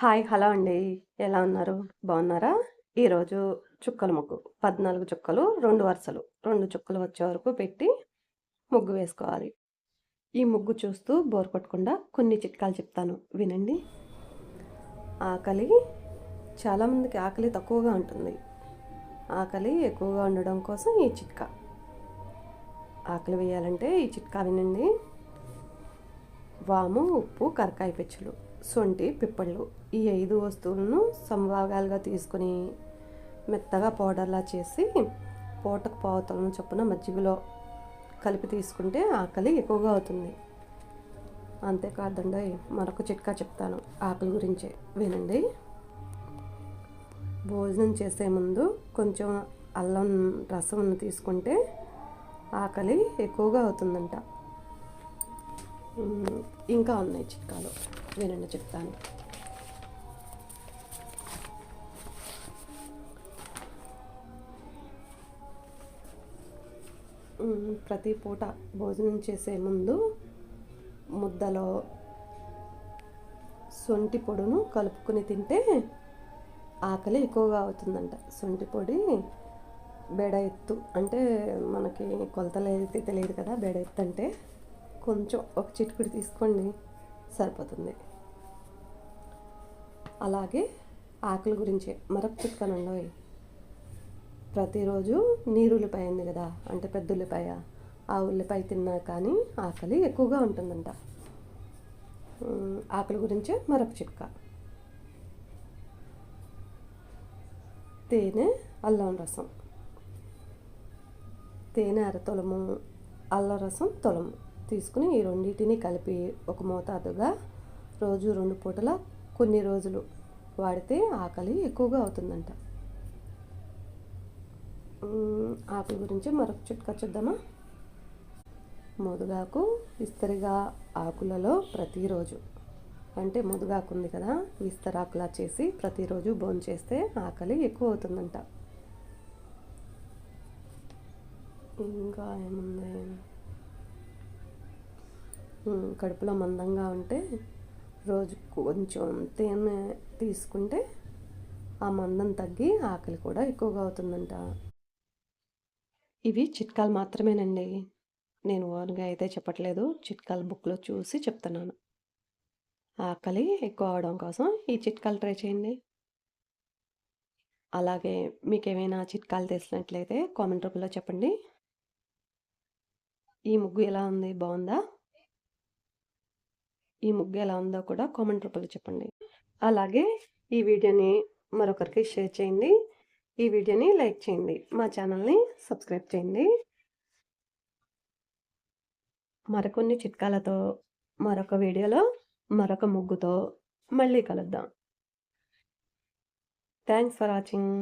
Hi hello అండి. ఎలా ఉన్నారు? బాగున్నారా? ఈరోజు చుక్కల ముగ్గు పద్నాలుగు చుక్కలు రెండు వరుసలు రెండు చుక్కలు వచ్చే వరకు పెట్టి ముగ్గు వేసుకోవాలి. ఈ ముగ్గు చూస్తూ బోర్ కొట్టకుండా కొన్ని చిట్కాలు చెప్తాను. వినండి. ఆకలి చాలామందికి ఆకలి తక్కువగా ఉంటుంది. ఆకలి ఎక్కువగా ఉండడం కోసం ఈ చిట్కా. ఆకలి వేయాలంటే ఈ చిట్కా వినండి. వాము ఉప్పు కరకాయ పెచ్చులు సొంటి పిప్పళ్ళు. ఈ ఐదు వస్తువులను సంభాగాలుగా తీసుకుని మెత్తగా పౌడర్లా చేసి పూటకు పావుతలను చొప్పున మజ్జిగలో కలిపి తీసుకుంటే ఆకలి ఎక్కువగా అవుతుంది. అంతేకాదండి మరొక చిట్కా చెప్తాను ఆకలి గురించే. వినండి. భోజనం చేసే ముందు కొంచెం అల్లం రసం తీసుకుంటే ఆకలి ఎక్కువగా అవుతుందంట. ఇంకా ఉన్నాయి చిట్కాలు. వినండి చెప్తాను. ప్రతి పూట భోజనం చేసే ముందు ముద్దలో సొంటి పొడును కలుపుకొని తింటే ఆకలి ఎక్కువగా అవుతుందంట. సొంటి పొడి బెడ ఎత్తు అంటే మనకి కొలతలు అయితే తెలియదు కదా బెడ ఎత్తు అంటే కొంచెం ఒక చిటుకుడు తీసుకోండి సరిపోతుంది. అలాగే ఆకుల గురించే మరొక చిట్కానండి ప్రతిరోజు నీరు ఉల్లిపాయ ఉంది కదా అంటే పెద్ద ఉల్లిపాయ ఆ ఉల్లిపాయ తిన్నా కానీ ఆకలి ఎక్కువగా ఉంటుందంట. ఆకలి గురించే మరొక చిట్కా తేనె అల్లం రసం. తేనె అరతొలము అల్లం రసం తొలము. తీసుకుని ఈ రెండింటిని కలిపి ఒక మోతాదుగా రోజు రెండు పూటల కొన్ని రోజులు వాడితే ఆకలి ఎక్కువగా అవుతుందంట. ఆకలి గురించి మరొక చిట్కా చూద్దామా? ముదుగాకు విస్తరిగా ఆకులలో ప్రతిరోజు. అంటే ముదుగాకు ఉంది కదా విస్తరాకులా చేసి ప్రతిరోజు భోంచేస్తే ఆకలి ఎక్కువ అవుతుందంట. ఇంకా ఏముంది? కడుపులో మందంగా ఉంటే రోజు కొంచెం తేనె తీసుకుంటే ఆ మందం తగ్గి ఆకలి కూడా ఎక్కువగా అవుతుందంట. ఇవి చిట్కాలు మాత్రమేనండి. నేను ఓన్గా అయితే చెప్పట్లేదు. చిట్కాల బుక్లో చూసి చెప్తున్నాను. ఆకలి ఎక్కువ అవడం కోసం ఈ చిట్కాలు ట్రై చేయండి. అలాగే మీకు ఏమైనా చిట్కాలు తెలిసినట్లయితే కామెంట్ రూపంలో చెప్పండి. ఈ ముగ్గు ఎలా ఉంది? బాగుందా? ఈ ముగ్గు ఎలా ఉందో కూడా కామెంట్ రూపంలో చెప్పండి. అలాగే ఈ వీడియోని మరొకరికి షేర్ చేయండి. ఈ వీడియోని లైక్ చేయండి. మా ఛానల్ని సబ్స్క్రైబ్ చేయండి. మరికొన్ని చిట్కాలతో మరొక వీడియోలో మరొక ముగ్గుతో మళ్ళీ కలుద్దాం. Thanks for watching